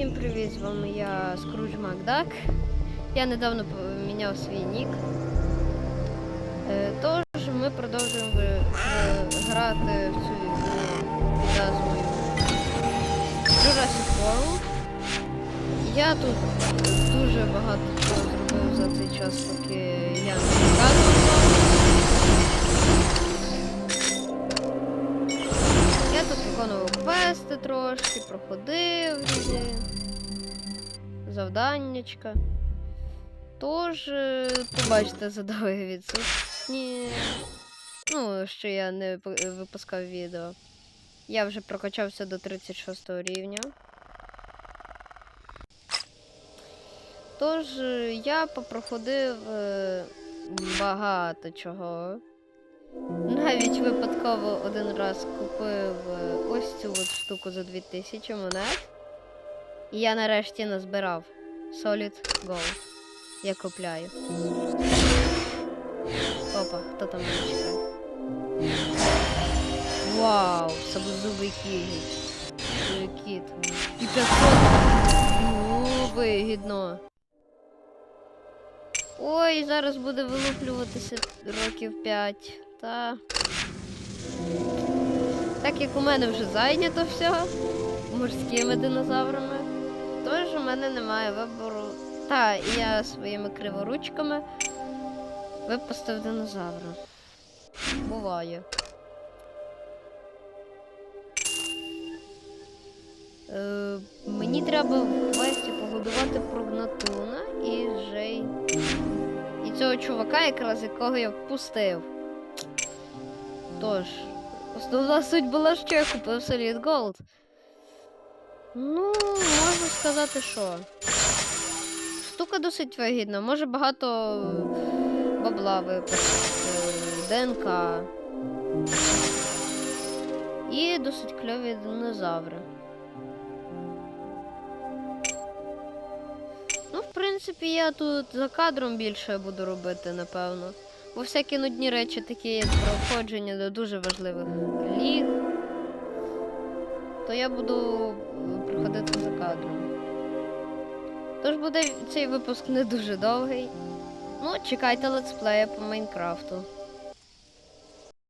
Всім привіт, з вами я Скрудж Макдак. Я недавно поміняв свій нік. Е, Тож ми продовжуємо е, грати в цю ігру під назвою Jurassic World. Я тут дуже багато чого зробив за цей час, поки я не трошки, проходив завданнячка. Тож, е, побачите, задали відсутні. Ну, що я не випускав відео. Я вже прокачався до 36 рівня. Тож, е, я попроходив е, багато чого. Навіть випадково один раз купив е, ось цю от штуку за 2000 монет. І я нарешті назбирав Solid Gold. Я купляю. Опа, хто там мене чекає? Вау, саблезубий. Е, Кіт. І 500. Ну, вигідно. Ой, зараз буде вилуплюватися років 5. Та. Так як у мене вже зайнято все морськими динозаврами, тож у мене немає вибору. Та, я своїми криворучками випустив динозавра. Буває. Е, мені треба в квесті погодувати прогнатуна і Жей. І цього чувака, якраз якого я впустив. Тож, основна суть була, що я купив Solid Gold. Ну, можна сказати, що. Штука досить вигідна, може багато бабла випустити, ДНК. І досить кльові динозаври. Ну, в принципі, я тут за кадром більше буду робити, напевно. Бо всякі нудні речі, такі як проходження до дуже важливих ліг, то я буду приходити проходити за кадром. Тож буде цей випуск не дуже довгий. Ну, чекайте летсплея по Майнкрафту.